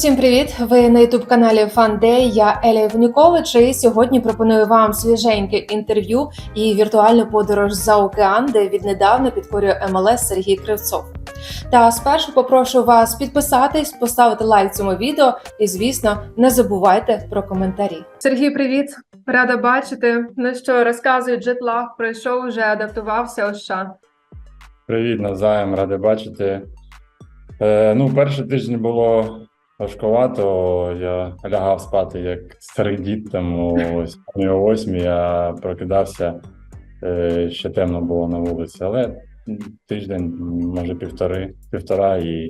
Усім привіт! Ви на youtube каналі FunDay, Я Еля Івнікович, і сьогодні пропоную вам свіженьке інтерв'ю і віртуальну подорож за океан, де віднедавна підкорює МЛС Сергій Кривцов. Та спершу попрошу вас підписатись, поставити лайк цьому відео і, звісно, не забувайте про коментарі. Сергій, привіт! Рада бачити. Ну що, розказуй, джетлаг пройшов, вже адаптувався США. Привіт, навзаєм, радий бачити. Е, ну, перший тиждень було важкувато. Я лягав спати як старий дід, там о 7 о 8 я прокидався, е, ще темно було на вулиці, але тиждень, може, півтори, півтора, і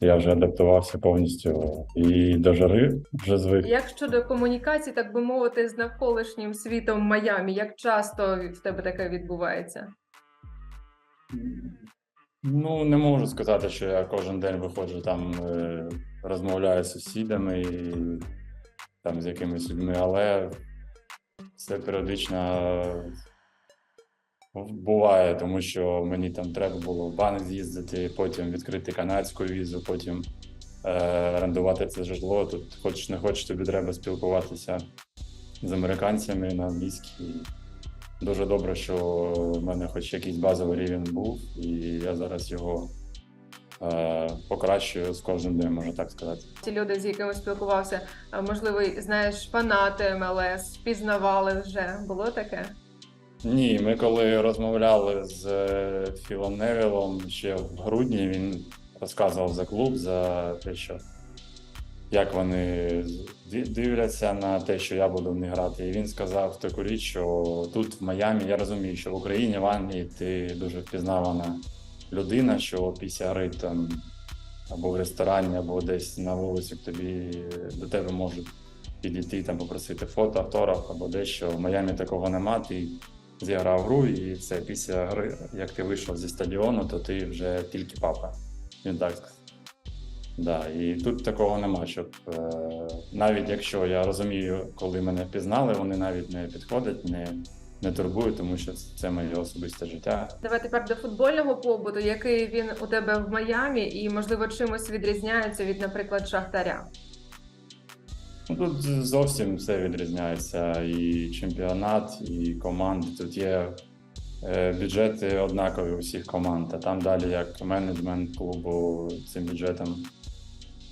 я вже адаптувався повністю і до жари вже звик. Як щодо комунікації, так би мовити, з навколишнім світом Майамі, як часто в тебе таке відбувається? Ну, не можу сказати, що я кожен день виходжу там, е, розмовляю з сусідами і там з якимись людьми, але це періодично буває, тому що мені там треба було в банк з'їздити, потім відкрити канадську візу, потім е, орендувати це житло. Тут хочеш не хочеш, тобі треба спілкуватися з американцями на англійській. Дуже добре, що в мене хоч якийсь базовий рівень був, і я зараз його е, покращую з кожним днем, можна так сказати. Ті люди, з якими спілкувався, можливо, знаєш, фанати МЛС, впізнавали вже. Було таке? Ні, ми коли розмовляли з е, Філом Невілом ще в грудні, він розказував за клуб, за те, що як вони дивляться на те, що я буду в них грати. І він сказав таку річ, що тут в Майамі я розумію, що в Україні, в Англії ти дуже впізнавана людина, що після гри там або в ресторані, або десь на вулиці тобі до тебе можуть підійти там попросити фото, автограф або дещо. В Майамі такого нема. Ти зіграв гру, і все після гри, як ти вийшов зі стадіону, то ти вже тільки папа. Він так сказав. Да, і тут такого нема, щоб е, навіть якщо я розумію, коли мене впізнали, вони навіть не підходять, не, не турбують, тому що це моє особисте життя. Давай тепер до футбольного побуту, який він у тебе в Майамі, і можливо чимось відрізняється від, наприклад, Шахтаря. Ну, тут зовсім все відрізняється. І чемпіонат, і команди. Тут є бюджети однакові у всіх команд, а там далі як менеджмент клубу цим бюджетом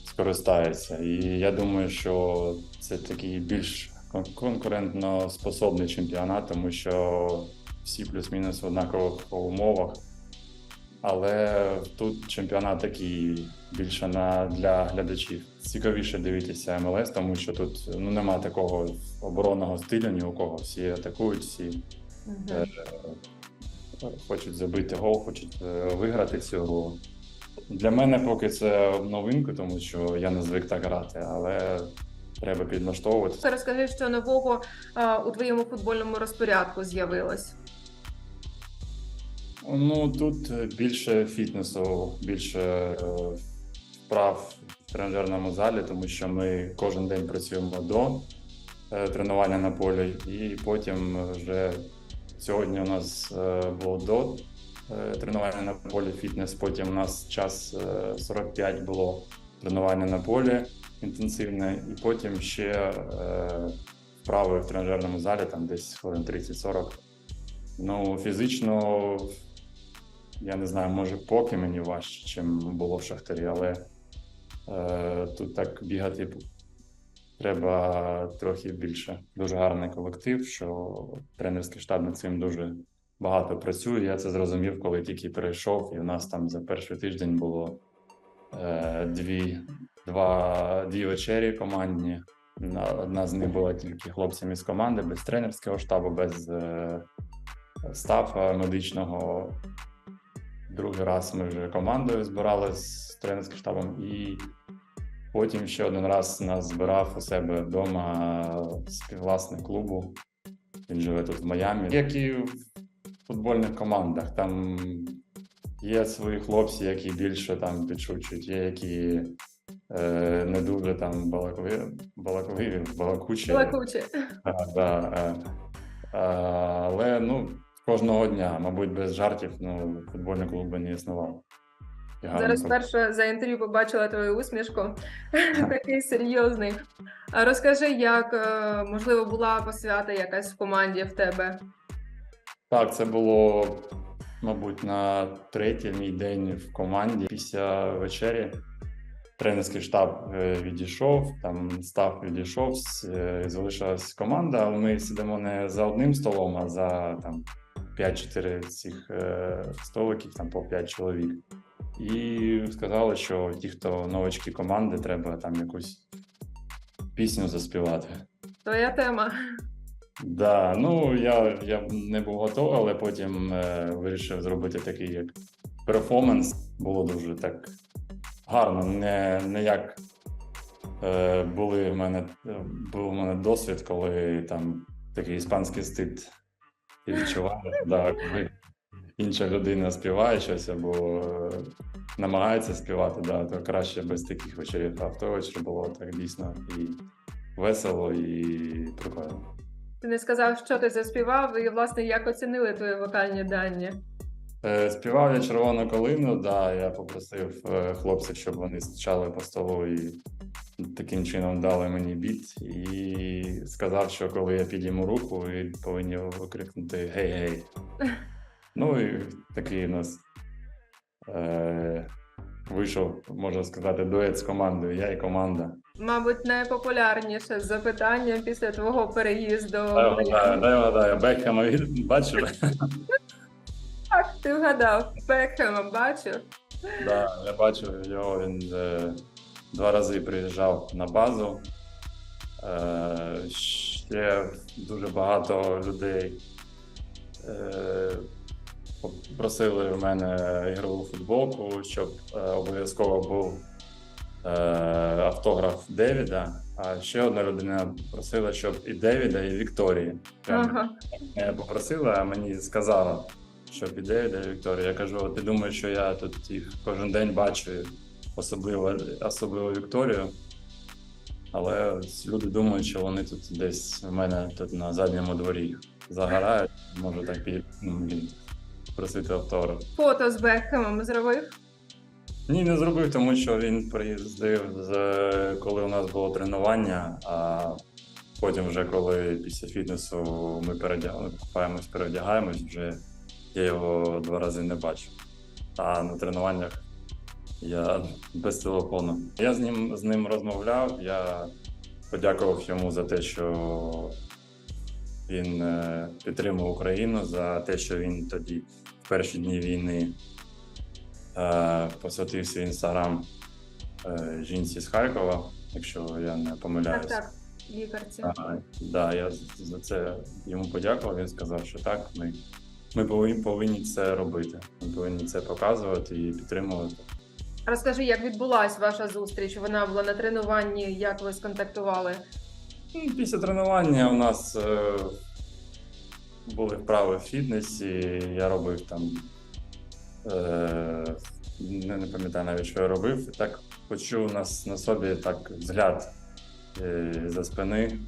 скористається. І я думаю, що це такий більш конкурентно способний чемпіонат, тому що всі плюс-мінус в однакових умовах. Але тут чемпіонат такий більше на для глядачів. Цікавіше дивитися МЛС, тому що тут ну нема такого оборонного стилю ні у кого. Всі атакують, всі е, хочуть забити гол, хочуть е, виграти цю гру. Для мене поки це новинка, тому що я не звик так грати, але треба підлаштовуватися. Розкажи, що нового у твоєму футбольному розпорядку з'явилось. Ну тут більше фітнесу, більше е, вправ в тренажерному залі, тому що ми кожен день працюємо до е, тренування на полі, і потім вже сьогодні у нас е, було до е, тренування на полі фітнес. Потім у нас час е, 45 було тренування на полі інтенсивне, і потім ще е, вправи в тренажерному залі, там десь хвилин 30-40. Ну, фізично, я не знаю, може, поки мені важче, чим було в Шахтарі, але е, тут так бігати треба трохи більше. Дуже гарний колектив, що тренерський штаб над цим дуже багато працює. Я це зрозумів, коли тільки перейшов, і у нас там за перший тиждень було е, дві, два, дві вечері командні. Одна з них була тільки хлопцями з команди, без тренерського штабу, без е, стафа медичного. Другий раз ми вже командою збирали з тренерським штабом, і потім ще один раз нас збирав у себе вдома співвласник клубу. Він живе тут в Майамі. Як і в футбольних командах, там є свої хлопці, які більше там підшучують, є які е, не дуже там балакові, балакові, балакучі. Лакуче. Да, да, е, е, але ну, кожного дня, мабуть, без жартів ну, футбольний клуб би не існував. Гарно Зараз перше за інтерв'ю побачила твою усмішку. Такий серйозний. А розкажи, як е, можливо була посвята якась в команді в тебе? Так, це було, мабуть, на третій мій день в команді. Після вечері тренерський штаб е, відійшов, там став відійшов, е, залишилась команда. але Ми сидимо не за одним столом, а за там 5-4 цих столиків, там по 5 чоловік. І сказали, що ті, хто новачки команди, треба там якусь пісню заспівати. Твоя тема. Да, ну я, я не був готовий, але потім е, вирішив зробити такий як перформанс. Було дуже так гарно. Не, не як е, були в мене, був у мене досвід, коли там такий іспанський стид ти відчуваєш, да, коли інша людина співає щось або е, намагається співати, да, то краще без таких вечорів. А в вечір було так дійсно і весело, і прикольно. Ти не сказав, що ти заспівав, і власне як оцінили твої вокальні дані. Е, Співав я червону калину, да, я попросив е, хлопців, щоб вони стучали по столу і таким чином дали мені біт. І сказав, що коли я підійму руку, ви повинні викрикнути гей-гей. Ну і такий у нас е, вийшов, можна сказати, дует з командою. Я і команда. Мабуть, найпопулярніше запитання після твого переїзду. Дай вгадаю, дай вгадаю. Бекхема бачили? Так, ти вгадав. Бекхема бачив. Да, я бачив його, він е, два рази приїжджав на базу. Е, ще дуже багато людей е, просили в мене ігрову футболку, щоб е, обов'язково був е, автограф Девіда. А ще одна людина просила, щоб і Девіда, і Вікторії. Ага. не попросила, а мені сказала, що піде де Вікторія. Я кажу: ти думаєш, що я тут їх кожен день бачу, особливо, особливо Вікторію. Але люди думають, що вони тут десь в мене тут на задньому дворі загорають, може так пі... ну, просити автограф. Фото з Бекхемом зробив. Ні, не зробив, тому що він приїздив, з, коли у нас було тренування, а потім, вже коли після фітнесу ми купаємось, переодягаємось, вже я його два рази не бачив. А на тренуваннях я без телефону. Я з ним з ним розмовляв. Я подякував йому за те, що він е, підтримав Україну, за те, що він тоді в перші дні війни е, посвятив свій інстаграм е, жінці з Харкова, якщо я не Так, помиляюсь. так, лікарці. А, да, я за це йому подякував. Він сказав, що так, ми, ми повинні, повинні це робити. Ми повинні це показувати і підтримувати. Розкажи, як відбулась ваша зустріч? Вона була на тренуванні, як ви сконтактували? Ну, Після тренування у нас е, були вправи в фітнесі. Я робив там. Е, не, пам'ятаю навіть, що я робив. Так почув нас на собі так взгляд е, за спини.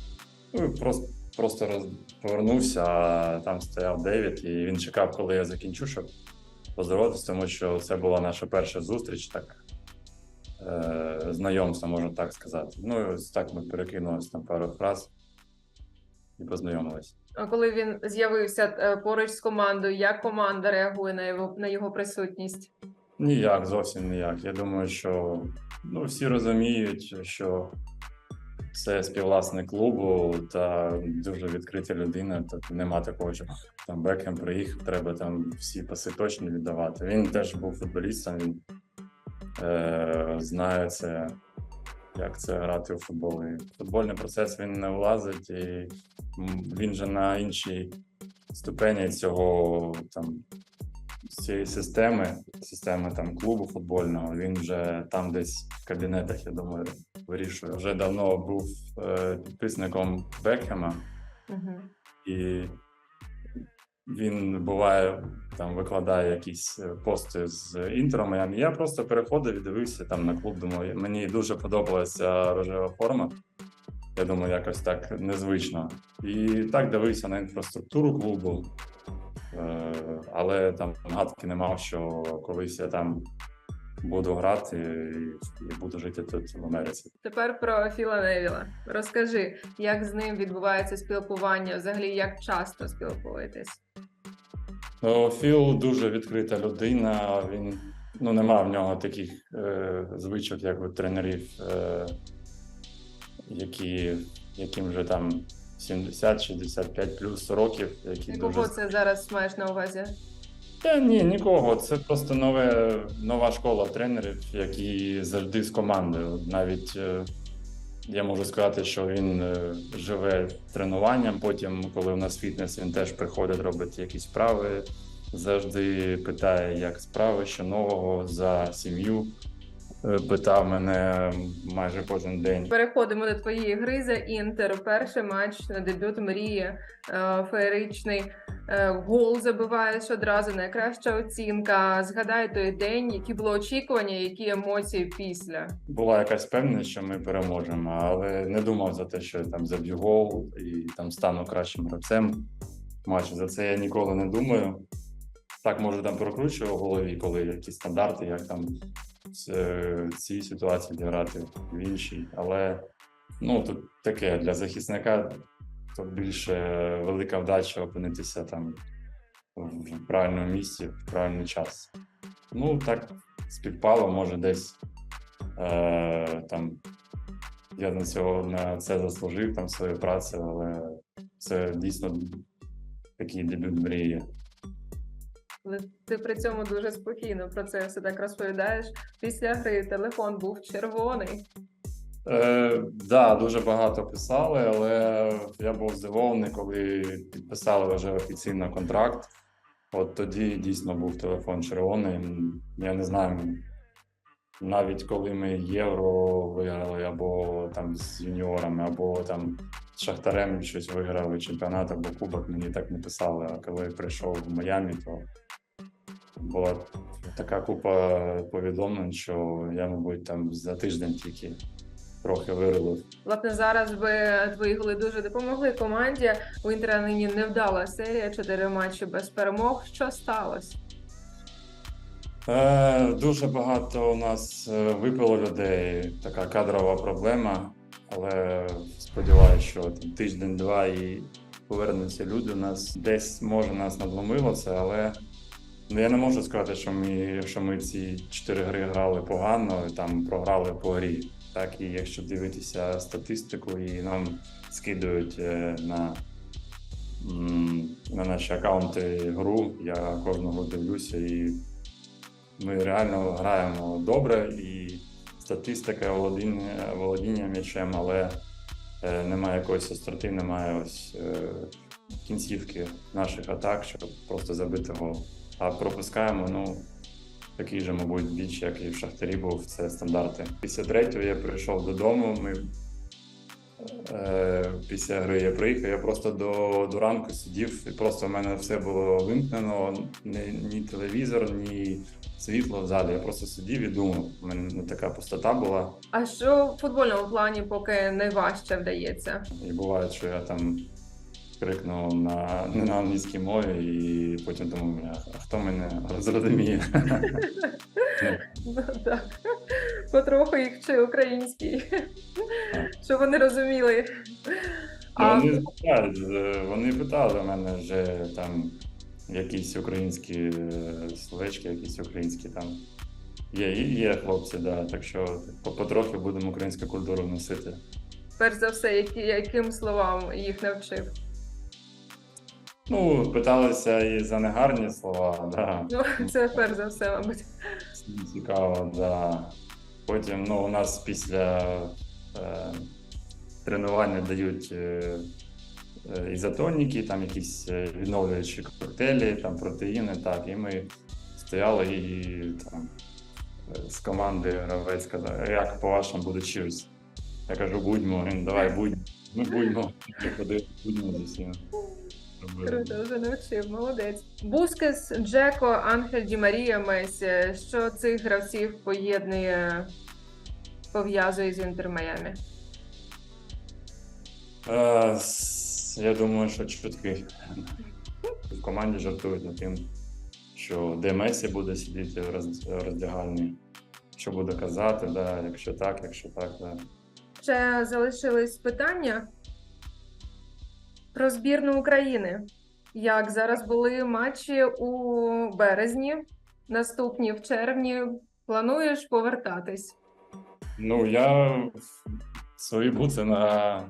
Ну, просто, просто роз, повернувся, а там стояв Девід, і він чекав, коли я закінчу, щоб поздороватися, тому що це була наша перша зустріч, так е, знайомство, можна так сказати. Ну ось так ми перекинулися там пару фраз і познайомились. А коли він з'явився е, поруч з командою, як команда реагує на його на його присутність? Ніяк, зовсім ніяк. Я думаю, що ну, всі розуміють, що це співвласник клубу та дуже відкрита людина. Тобто нема такого, що там Бекхем приїхав, треба там всі паси точно віддавати. Він теж був футболістом, він е, знає це, як це грати у футбол. І футбольний процес він не влазить, і він же на іншій ступені цього там цієї системи, системи там клубу футбольного, він вже там десь в кабінетах, я думаю, вирішує. Вже давно був е, підписником Бекхема, Угу. і він буває там викладає якісь е, пости з інтерами. Я, просто переходив і дивився там на клуб. Думаю, мені дуже подобалася рожева форма. Я думаю, якось так незвично. І так дивився на інфраструктуру клубу. Е, але там гадки не мав, що колись я там буду грати і, буду жити тут в Америці. Тепер про Філа Невіла. Розкажи, як з ним відбувається спілкування, взагалі як часто спілкуєтесь? Ну, Філ дуже відкрита людина. Він ну нема в нього таких е, звичок, як у тренерів, е, які, яким вже там 70-65 плюс років, які І дуже це зараз маєш на увазі? Та ні, нікого. Це просто нове, нова школа тренерів, які завжди з командою. Навіть е, я можу сказати, що він е, живе тренуванням. Потім, коли у нас фітнес, він теж приходить, робить якісь справи. Завжди питає, як справи, що нового за сім'ю. Е, Питав мене майже кожен день. Переходимо до твоєї гри за інтер. Перший матч на дебют мрії, е, феєричний. Е, Гол забиваєш одразу, найкраща оцінка. Згадай той день, які були очікування, які емоції після. була якась певність, що ми переможемо, але не думав за те, що я там заб'ю гол і там стану кращим гравцем матчу. За це я ніколи не думаю. Так може там прокручую в голові, коли якісь стандарти, як там е, цій ситуації грати в іншій. Але ну тут таке для захисника то більше велика вдача опинитися там в правильному місці в правильний час. Ну так співпало, може, десь е, там я на цього на це заслужив там свою працю, але це дійсно такий дебют мрії. Ти при цьому дуже спокійно про це все так розповідаєш. Після гри телефон був червоний. Е, да, дуже багато писали, але я був здивований, коли підписали вже офіційно контракт. От тоді дійсно був телефон червоний. Я не знаю, навіть коли ми євро виграли, або там з юніорами, або там з Шахтарем щось виграли, чемпіонат або кубок, мені так не писали. А коли прийшов в Майамі, то була така купа повідомлень, що я, мабуть, там за тиждень тільки трохи вирилив. Власне, зараз би твої голи дуже допомогли команді. У Інтера нині невдала серія, чотири матчі без перемог. Що сталося? Е, дуже багато у нас е, випило людей, така кадрова проблема, але сподіваюся, що там тиждень-два і повернуться люди. У нас десь може нас надломило це, але ну, я не можу сказати, що ми, що ми ці чотири гри грали погано, там програли по грі. Так, і якщо дивитися статистику, і нам скидують е, на, на наші аккаунти гру, я кожного дивлюся і ми реально граємо добре, і статистика володіння, володіння м'ячем, але е, немає якоїсь остроти, немає ось е, кінцівки наших атак, щоб просто забити гол. А пропускаємо, ну, такий же, мабуть, біч, як і в Шахтарі був, це стандарти. Після третього я прийшов додому. Ми е, після гри я приїхав, я просто до, до ранку сидів, і просто в мене все було вимкнено, ні, ні телевізор, ні світло в залі. Я просто сидів і думав. У мене така пустота була. А що в футбольному плані поки найважче вдається? І буває, що я там крикнув на не на англійській мові, і потім думаю, а, хто мене зрозуміє? Ну. Потроху їх вчи український, щоб вони розуміли. Ну, Вони е, вони питали мене вже там якісь українські е, словечки, якісь українські там. Є, є хлопці, да. Так що потрохи будемо українську культуру носити. перш за все, які, яким словам їх навчив? Ну, питалися і за негарні слова, да. Ну, це перш за все, мабуть. Цікаво, да. Потім ну, у нас після е, тренування дають е, е, ізотоніки, там якісь е, відновлюючі коктейлі, там протеїни, так. І ми стояли і там е, з команди гравець сказав, як по-вашому буде чирс? Я кажу, будьмо, він давай будьмо. Ми будьмо. Приходили, будьмо з усіма. Круто, вже навчив, молодець. Бускес, Джеко, Анхель Ді Марія Месі. Що цих гравців поєднує, пов'язує з Інтер Майамі? Е, с- Я думаю, що чутки в команді жартують над тим, що де Месі буде сидіти в роз- роздягальні. що буду казати, да, якщо так, якщо так, да. Ще залишились питання про збірну України. Як зараз були матчі у березні, наступні в червні. Плануєш повертатись? Ну, я свої буци на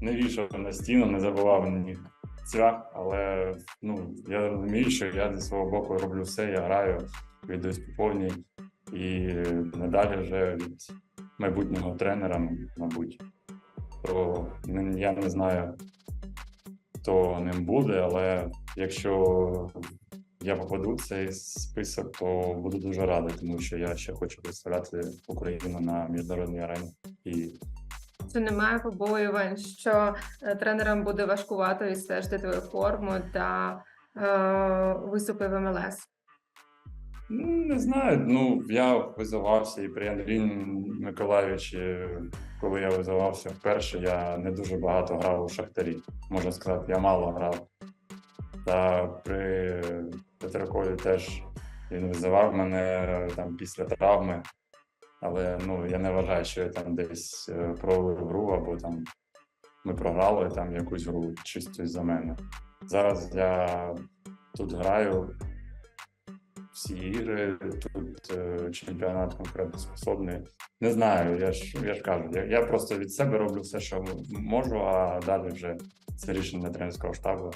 не вішав на стіну, не забував на них цвях, але ну, я розумію, що я зі свого боку роблю все, я граю, віддаюсь по повній і надалі вже від майбутнього тренера, мабуть. То я не знаю, хто ним буде, але якщо я попаду в цей список, то буду дуже радий, тому що я ще хочу представляти Україну на міжнародній арені. І Чи немає побоювань, що е, тренерам буде важкувато стежити твою форму та е, виступи в МЛС? Ну, не знаю. Ну я визивався і при Андрії Миколаївичі, коли я визивався вперше, я не дуже багато грав у Шахтарі. Можна сказати, я мало грав. Та при Петракові теж він визивав мене там після травми. Але ну я не вважаю, що я там десь е, провалив гру або там ми програли там якусь гру чисто за мене. Зараз я тут граю всі ігри, тут е, чемпіонат конкурентоспособний. Не знаю, я ж я ж кажу, я, я просто від себе роблю все, що можу, а далі вже це рішення тренерського штабу.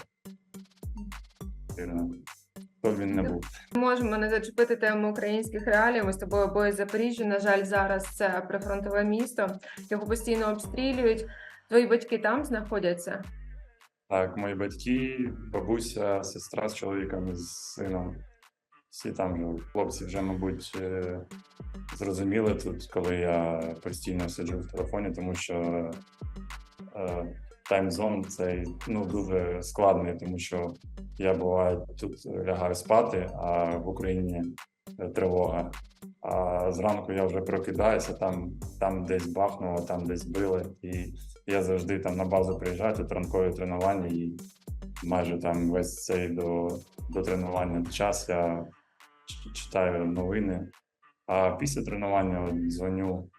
Хто він не був. Можемо не зачепити тему українських реалій. Ми з тобою з Запоріжжя. На жаль, зараз це прифронтове місто. Його постійно обстрілюють. Твої батьки там знаходяться. Так, мої батьки, бабуся, сестра з чоловіком з сином. Всі там живуть. Хлопці вже, мабуть, е, зрозуміли тут, коли я постійно сиджу в телефоні, тому що е, таймзон цей ну, дуже складний, тому що я буває тут лягаю спати, а в Україні е, тривога. А зранку я вже прокидаюся, там, там десь бахнуло, там десь били. І я завжди там на базу приїжджаю, тут ранкові тренування, і майже там весь цей до, до тренування час я читаю новини. А після тренування дзвоню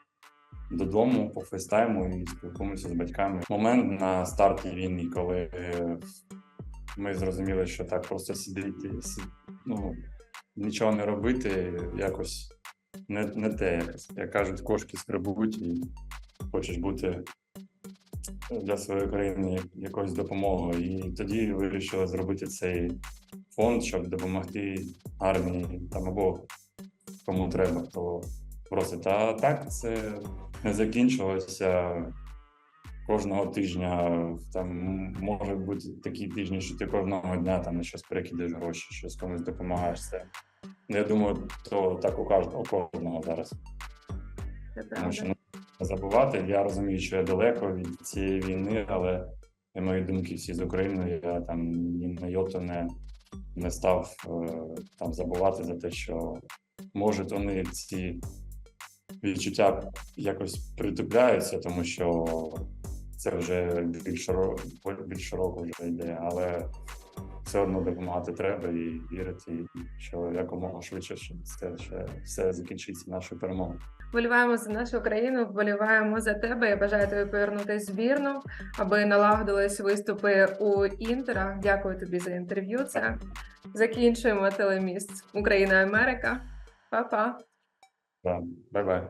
додому по фейстайму і спілкуємося з батьками. Момент на старті війни, коли е, ми зрозуміли, що так просто сидіти, ну, нічого не робити, якось не, не те. Як кажуть, кошки скребуть і хочеш бути для своєї країни якоюсь допомогою. І тоді вирішили зробити цей фонд, щоб допомогти армії там або кому треба, хто просить. А так це не закінчилося. Кожного тижня там може бути такі тижні, що ти кожного дня там на щось перекидаєш гроші, щось комусь допомагаєш. Це я думаю, то так у кожного, у кожного зараз. Тому що не забувати. Я розумію, що я далеко від цієї війни, але мої думки всі з Україною. Я там ні на йоту не, не став е, там забувати за те, що можуть вони ці відчуття якось притупляються, тому що це вже більш широко, більш широко вже йде, але все одно допомагати треба і вірити, що якомога швидше це ще все закінчиться нашою перемогою. Вболіваємо за нашу країну, вболіваємо за тебе. Я бажаю тобі повернутися збірну, аби налагодились виступи у інтера. Дякую тобі за інтерв'ю. Це закінчуємо телеміст Україна Америка. Па-па. Бай-бай.